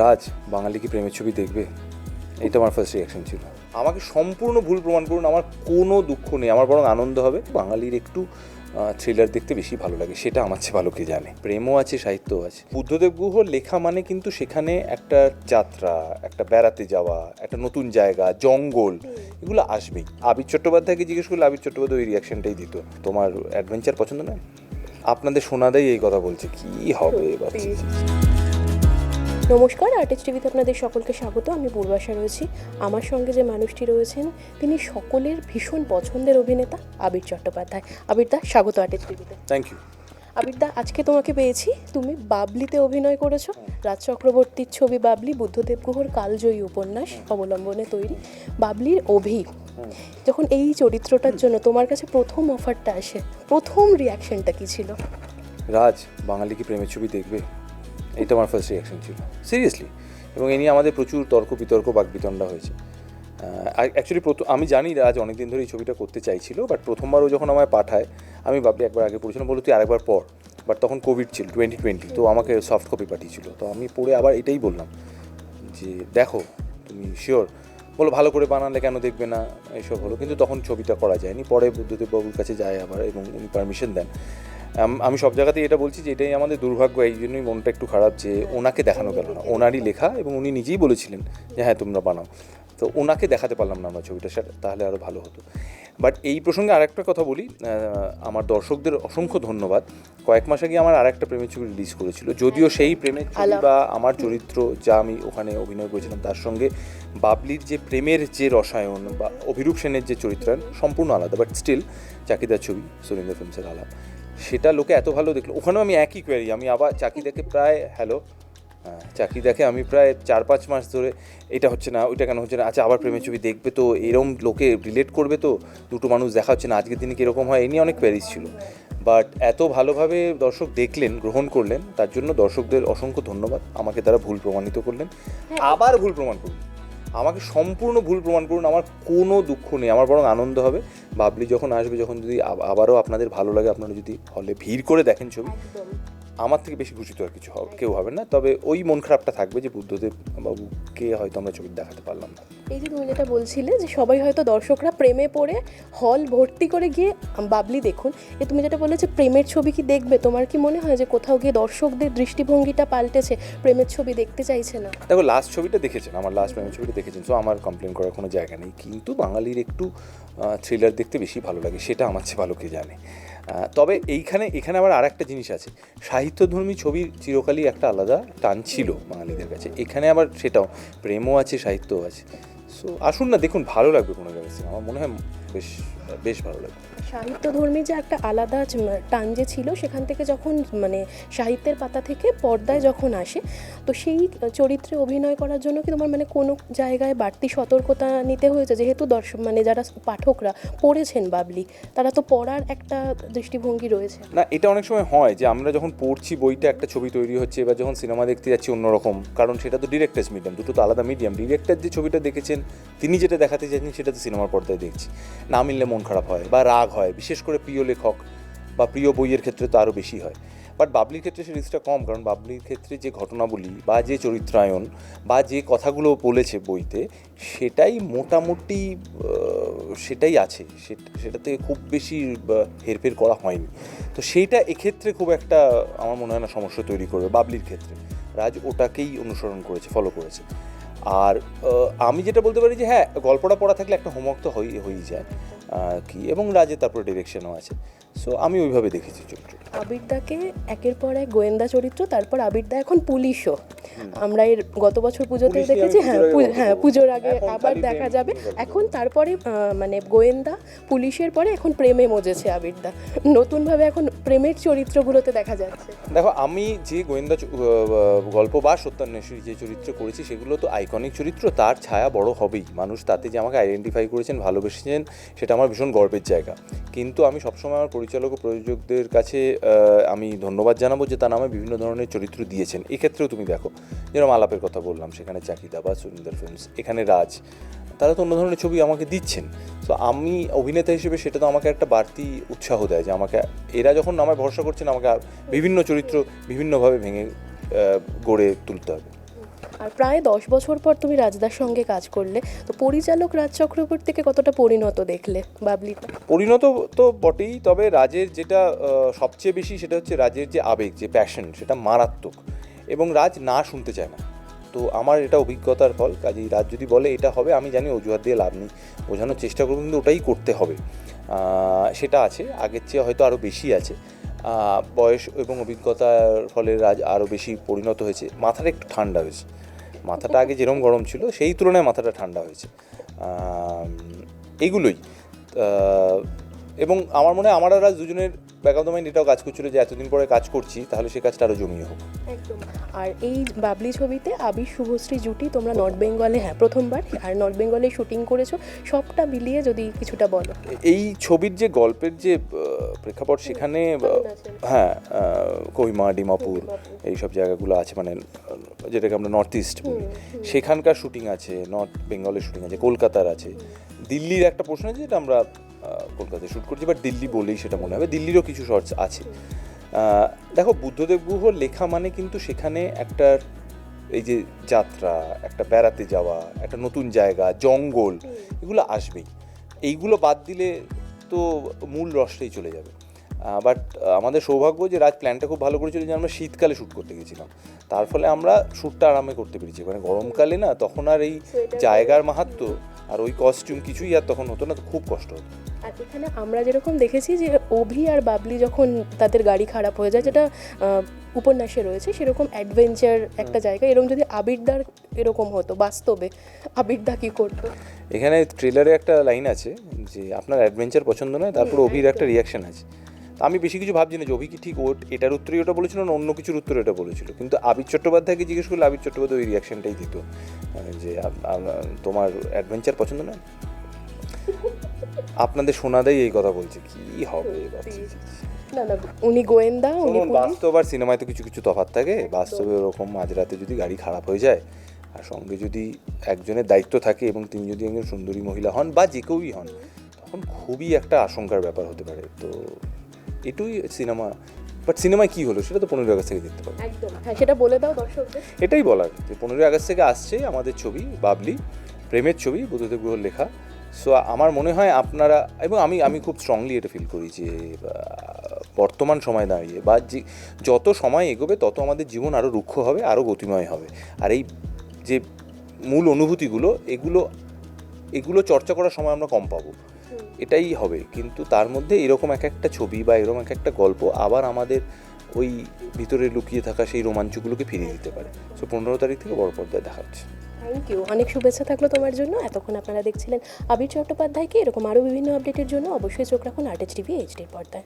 রাজ, বাঙালি কি প্রেমের ছবি দেখবে? এটা আমার ফার্স্ট রিয়াকশন ছিল। আমাকে সম্পূর্ণ ভুল প্রমাণ করুন, আমার কোনো দুঃখ নেই। আমার বরং আনন্দ হবে। বাঙালির একটু থ্রিলার দেখতে বেশি ভালো লাগে, সেটা আমার চেয়ে ভালো কে জানে। প্রেমও আছে, সাহিত্যও আছে। বুদ্ধদেব গুহ লেখা মানে কিন্তু সেখানে একটা যাত্রা, একটা বেড়াতে যাওয়া, একটা নতুন জায়গা, জঙ্গল, এগুলো আসবেই। আবির চট্টোপাধ্যায়কে জিজ্ঞেস করলে আবির চট্টোপাধ্যায় ওই রিয়াকশনটাই দিত। তোমার অ্যাডভেঞ্চার পছন্দ নয়? আপনাদের শোনাদাই এই কথা বলছে, কি হবে এবার? নমস্কার আর্টিস্ট টিভিতে আপনাদের সকলকে স্বাগত। আমি পূর্বাশা রয়েছি। আমার সঙ্গে যে মানুষটি রয়েছেন তিনি সকলের ভীষণ পছন্দের অভিনেতা আবির চট্টোপাধ্যায়। আবির দা স্বাগত আর্টিস্ট টিভিতে থ্যাংক ইউ আবির দা আজকে তোমাকে পেয়েছি তুমি বাবলিতে অভিনয় করেছ। রাজ চক্রবর্তীর ছবি বাবলি বুদ্ধদেব গুহর কালজয়ী উপন্যাস অবলম্বনে তৈরি। বাবলির অভি যখন এই চরিত্রটার জন্য তোমার কাছে প্রথম অফারটা আসে প্রথম রিয়াকশনটা কি ছিল? রাজ বাঙালি কি প্রেমের ছবি দেখবে? এটা আমার ফার্স্ট রিয়াকশন ছিল। সিরিয়াসলি এবং এ নিয়ে আমাদের প্রচুর তর্ক বিতর্ক, বাকবিতণ্ডা হয়েছে। অ্যাকচুয়ালি প্রথম আমি জানি রাজ অনেকদিন ধরে এই ছবিটা করতে চাইছিল বাট প্রথমবারও যখন আমায় পাঠায়, আমি ভাবলি একবার আগে পড়েছিলাম বলো তুই আরেকবার পর বাট তখন কোভিড ছিল টোয়েন্টি টোয়েন্টি তো আমাকে সফট কপি পাঠিয়েছিল। তো আমি পড়ে আবার এটাই বললাম যে, দেখো, তুমি শিওর বলো ভালো করে বানালে কেন দেখবে না? এইসব হলো। কিন্তু তখন ছবিটা করা যায়নি। পরে বুদ্ধদেব বাবুর কাছে যায় আবার এবং উনি পারমিশন দেন। আম- সব জায়গাতেই এটা বলছি যে এটাই আমাদের দুর্ভাগ্য এই জন্যই মনটা একটু খারাপ যে ওনাকে দেখানো গেল না। ওনারই লেখা এবং উনি নিজেই বলেছিলেন যে হ্যাঁ তোমরা বানাও। তো ওনাকে দেখাতে পারলাম না আমরা ছবিটা সেটা তাহলে আরও ভালো হতো। বাট এই প্রসঙ্গে আরেকটা কথা বলি আমার দর্শকদের অসংখ্য ধন্যবাদ। কয়েক মাস আগে আমার আরেকটা প্রেমের ছবি রিলিজ করেছিল যদিও সেই প্রেমের ছবি বা আমার চরিত্র যা আমি ওখানে অভিনয় করেছিলাম তার সঙ্গে বাবলির যে প্রেমের যে রসায়ন বা অভিরূপ সেনের যে চরিত্রায়ন সম্পূর্ণ আলাদা বাট স্টিল চাকিদার ছবি সুরিন্দর ফিল্মসের আলাপ সেটা লোকে এত ভালো দেখল। ওখানেও আমি একই কোয়ারি আমি আবার চাকিদাকে প্রায় হ্যালো হ্যাঁ, দেখে আমি প্রায় চার পাঁচ মাস ধরে এটা হচ্ছে না ওইটা কেন হচ্ছে না আচ্ছা আবার প্রেমের ছবি দেখবে তো এরম লোকে রিলেট করবে তো দুটো মানুষ দেখা হচ্ছে না আজকের দিনে কীরকম হয় এই নিয়ে অনেক কোয়ারিজ ছিল। বাট এত ভালোভাবে দর্শক দেখলেন গ্রহণ করলেন তার জন্য দর্শকদের অসংখ্য ধন্যবাদ আমাকে তারা ভুল প্রমাণিত করলেন। আবার ভুল প্রমাণ করুন আমাকে সম্পূর্ণ ভুল প্রমাণ করুন আমার কোনো দুঃখ নেই আমার বরং আনন্দ হবে। বাবলি যখন আসবে যখন যদি আবারও আপনাদের ভালো লাগে আপনারা যদি হলে ভিড় করে দেখেন ছবি আমার থেকে বেশি খুশি তো আর কিছু হবে কেউ হবে না। তবে ওই মন খারাপটা থাকবে যে বুদ্ধদেব বাবুকে হয়তো আমরা ছবি দেখাতে পারলাম না। এই যে তুমি যেটা বলছিলে যে সবাই হয়তো দর্শকরা প্রেমে পড়ে হল ভর্তি করে গিয়ে বাবলি দেখুন, এ তুমি যেটা বলেছে প্রেমের ছবি কি দেখবে? তোমার কি মনে হয় যে কোথাও গিয়ে দর্শকদের দৃষ্টিভঙ্গিটা পাল্টেছে, প্রেমের ছবি দেখতে চাইছে না? দেখো লাস্ট ছবিটা দেখেছেন, আমার লাস্ট প্রেমের ছবিটা দেখেছেন তো আমার কমপ্লেন করার কোনো জায়গা নেই। কিন্তু বাঙালির একটু থ্রিলার দেখতে বেশি ভালো লাগে, সেটা আমার চেয়ে ভালো কে জানে। তবে এইখানে, এখানে আবার আর একটা জিনিস আছে। সাহিত্যধর্মী ছবির চিরকালই একটা আলাদা টান ছিল বাঙালিদের কাছে। এখানে আবার সেটাও, প্রেমও আছে, সাহিত্যও আছে। সো আসুন না দেখুন ভালো লাগবে কোনো জায়গায় সিনেমা আমার মনে হয় বেশ বেশ ভালো লাগবে। সাহিত্যধর্মী যে একটা আলাদা টান যে ছিল সেখান থেকে যখন মানে সাহিত্যের পাতা থেকে পর্দায় যখন আসে তো সেই চরিত্রে অভিনয় করার জন্য কি তোমার মানে কোনো জায়গায় বাড়তি সতর্কতা নিতে হয়েছে? যেহেতু দর্শক মানে যারা পাঠকরা পড়েছেন বাবলি তারা তো পড়ার একটা দৃষ্টিভঙ্গি রয়েছে। না এটা অনেক সময় হয় যে আমরা যখন পড়ছি বইটা একটা ছবি তৈরি হচ্ছে এবার যখন সিনেমা দেখতে যাচ্ছি অন্যরকম কারণ সেটা তো ডিরেক্টার্স মিডিয়াম দুটো তো আলাদা মিডিয়াম ডিরেক্টর যে ছবিটা দেখেছেন তিনি যেটা দেখাতে চাইছেন সেটা তো সিনেমার পর্দায় দেখছি। না মিললে মন খারাপ হয় বা রাগ হয়, বিশেষ করে প্রিয় লেখক বা প্রিয় বইয়ের ক্ষেত্রে তো আরও বেশি হয়। বাট বাবলির ক্ষেত্রে সে রিস্কটা কম, কারণ বাবলির ক্ষেত্রে যে ঘটনাবলী বা যে চরিত্রায়ন বা যে কথাগুলো বলেছে বইতে, সেটাই মোটামুটি সেটাই আছে। সেট- সেটাতে খুব বেশি হেরফের করা হয়নি। তো সেইটা এক্ষেত্রে খুব একটা আমার মনে হয় না সমস্যা তৈরি করবে বাবলির ক্ষেত্রে। রাজ ওটাকেই অনুসরণ করেছে ফলো করেছে। আর আমি যেটা বলতে পারি যে হ্যাঁ গল্পটা পড়া থাকলে একটা হোমওয়ার্ক তো হয়ে হয়েই যায়। কি, এবং রাজের তারপরে ডিরেকশনও আছে। সো আমি ওইভাবে দেখেছি চরিত্রটা। আবিরদাকে একের পর এক গোয়েন্দা চরিত্র তারপর আবিরদা এখন পুলিশও। আমরা এর গত বছর পুজোতে দেখেছি হ্যাঁ হ্যাঁ পুজোর আগে আবার দেখা যাবে। এখন তারপরে মানে গোয়েন্দা পুলিশের পরে এখন প্রেমে মজেছে আবিরদা নতুনভাবে এখন প্রেমের চরিত্রগুলোতে দেখা যাচ্ছে। দেখো আমি যে গোয়েন্দা গল্প বা সত্যান্বেষী যে চরিত্র করেছি সেগুলো তো আইকনিক চরিত্র তার ছায়া বড় হবেই। মানুষ তাতে যে আমাকে আইডেন্টিফাই করেছেন ভালোবেসেছেন সেটা আমার ভীষণ গর্বের জায়গা। কিন্তু আমি সবসময় আমার পরিচালক ও প্রযোজকদের কাছে আমি ধন্যবাদ জানাব যে তারা আমায় বিভিন্ন ধরনের চরিত্র দিয়েছেন। এক্ষেত্রেও তুমি দেখো, যেরকম আলাপের কথা বললাম, সেখানে চাকিদা বা সুরিন্দর ফিল্মস এখানে রাজ, তারা তো অন্য ধরনের ছবি আমাকে দিচ্ছেন। তো আমি অভিনেতা হিসেবে সেটা তো আমাকে একটা বাড়তি উৎসাহ দেয় যে আমাকে, এরা যখন আমায় ভরসা করছেন, আমাকে বিভিন্ন চরিত্র বিভিন্নভাবে ভেঙে গড়ে তুলতে হবে। আর প্রায় দশ বছর পর তুমি রাজদার সঙ্গে কাজ করলে, তো পরিচালক রাজ চক্রবর্তীকে কতটা পরিণত দেখলে? বাবলিটা পরিণত তো বটেই, তবে রাজের যেটা সবচেয়ে বেশি সেটা হচ্ছে রাজের যে আবেগ, যে প্যাশন সেটা মারাত্মক। এবং রাজ না শুনতে চায় না। তো আমার এটা অভিজ্ঞতার ফল, কাজেই রাজ যদি বলে এটা হবে, আমি জানি অজুহাত দিয়ে লাভ নেই। বোঝানোর চেষ্টা করব কিন্তু ওটাই করতে হবে। সেটা আছে, আগের চেয়ে হয়তো আরও বেশি আছে। বয়স এবং অভিজ্ঞতার ফলে রাজ আরও বেশি পরিণত হয়েছে। মাথাটা একটু ঠান্ডা হয়েছে। মাথাটা আগে যেরকম গরম ছিল সেই তুলনায় মাথাটা ঠান্ডা হয়েছে। আম, এইগুলোই এবং আমার মনে হয় আমার আর দুজনের ব্যাক অফ দ্য মাইন্ড এটাও কাজ করছিল যে এতদিন পরে কাজ করছি তাহলে সে কাজটা আরও জমিয়ে হোক। একদম। আর এই বাবলি ছবিতে আবির শুভশ্রী জুটি তোমরা নর্থ বেঙ্গলে হ্যাঁ প্রথমবার আর নর্থ বেঙ্গলে শুটিং করেছ সবটা মিলিয়ে যদি কিছুটা বলো। এই ছবির যে গল্পের যে প্রেক্ষাপট সেখানে হ্যাঁ কোহিমা ডিমাপুর। এইসব জায়গাগুলো আছে মানে যেটাকে আমরা নর্থ ইস্ট বলি। সেখানকার শুটিং আছে নর্থ বেঙ্গলের শুটিং আছে কলকাতার আছে। দিল্লির একটা প্রশ্ন আছে যেটা আমরা কলকাতায় শ্যুট করছি বাট দিল্লি বলেই সেটা মনে হবে। দিল্লিরও কিছু শর্টস আছে। দেখো বুদ্ধদেব গুহ লেখা মানে কিন্তু সেখানে একটা এই যে যাত্রা একটা বেড়াতে যাওয়া একটা নতুন জায়গা জঙ্গল এগুলো আসবেই। এইগুলো বাদ দিলে তো মূল রসটাই চলে যাবে। বাট আমাদের সৌভাগ্য যে রাজ প্ল্যানটা খুব ভালো করেছিল যে আমরা শীতকালে শ্যুট করতে গেছিলাম। তার ফলে আমরা শ্যুটটা আরামে করতে পেরেছি। মানে গরমকালে না তখন আর এই জায়গার মাহাত্ম আর ওই কস্টিউম কিছুই আর তখন হতো না তো খুব কষ্ট হতো। আর এখানে আমরা যেরকম দেখেছি যে অভি আর বাবলি যখন তাদের গাড়ি খারাপ হয়ে যায় যেটা উপন্যাসে রয়েছে সেরকম অ্যাডভেঞ্চার একটা জায়গা। এরকম যদি আবিরদার এরকম হতো বাস্তবে আবিরদা কী করতো? এখানে ট্রেলারে একটা লাইন আছে যে আপনার অ্যাডভেঞ্চার পছন্দ নয় তারপর অভির একটা রিয়াকশন আছে। আমি বেশি কিছু ভাবছি না যে অভি কি ঠিক ও এটার উত্তরে ওটা বলেছিল না অন্য কিছুর উত্তরে এটা বলেছিল। কিন্তু আবির চট্টোপাধ্যায়কে জিজ্ঞেস করলে আবির চট্টোপাধ্যায় ওই রিয়াকশনটাই দিত যে তোমার অ্যাডভেঞ্চার পছন্দ নয়? আপনাদের সোনাদাই এই কথা বলছে কি হবে। না না উনি গোয়েন্দা উনি বাস্তব আর সিনেমায় তো কিছু কিছু তফাৎ থাকে। বাস্তবে ওরকম মাঝরাতে যদি গাড়ি খারাপ হয়ে যায় আর সঙ্গে যদি একজনের দায়িত্ব থাকে এবং তিনি যদি একজন সুন্দরী মহিলা হন বা যে কেউই হন তখন খুবই একটা আশঙ্কার ব্যাপার হতে পারে। তো এটুই সিনেমা বাট সিনেমায় কী হলো সেটা তো পনেরোই আগস্ট থেকে দেখতে পাবো। একদম হ্যাঁ সেটা বলে দাও দর্শকদের। এটাই বলার যে পনেরোই আগস্ট থেকে আসছে আমাদের ছবি বাবলি প্রেমের ছবি বুদ্ধদেব গুহর লেখা। সো আমার মনে হয় আপনারা এবং আমি আমি খুব স্ট্রংলি এটা ফিল করি যে বর্তমান সময় দাঁড়িয়ে বা যে যত সময় এগোবে তত আমাদের জীবন আরও রুক্ষ হবে আরও গতিময় হবে। আর এই যে মূল অনুভূতিগুলো এগুলো এগুলো চর্চা করার সময় আমরা কম পাবো। এটাই হবে। কিন্তু তার মধ্যে এরকম এক একটা ছবি বা এরকম এক একটা গল্প আবার আমাদের ওই ভিতরে লুকিয়ে থাকা সেই রোমাঞ্চগুলোকে ফিরিয়ে দিতে পারে। সো পনেরো তারিখ থেকে বড় পর্দায় দেখা হচ্ছে। থ্যাংক ইউ অনেক শুভেচ্ছা থাকল তোমার জন্য। এতক্ষণ আপনারা দেখছিলেন আবির চট্টোপাধ্যায়কে। এরকম আরও বিভিন্ন আপডেটের জন্য অবশ্যই চোখ রাখুন আর্টেজ টিভি এইচডির পর্দায়।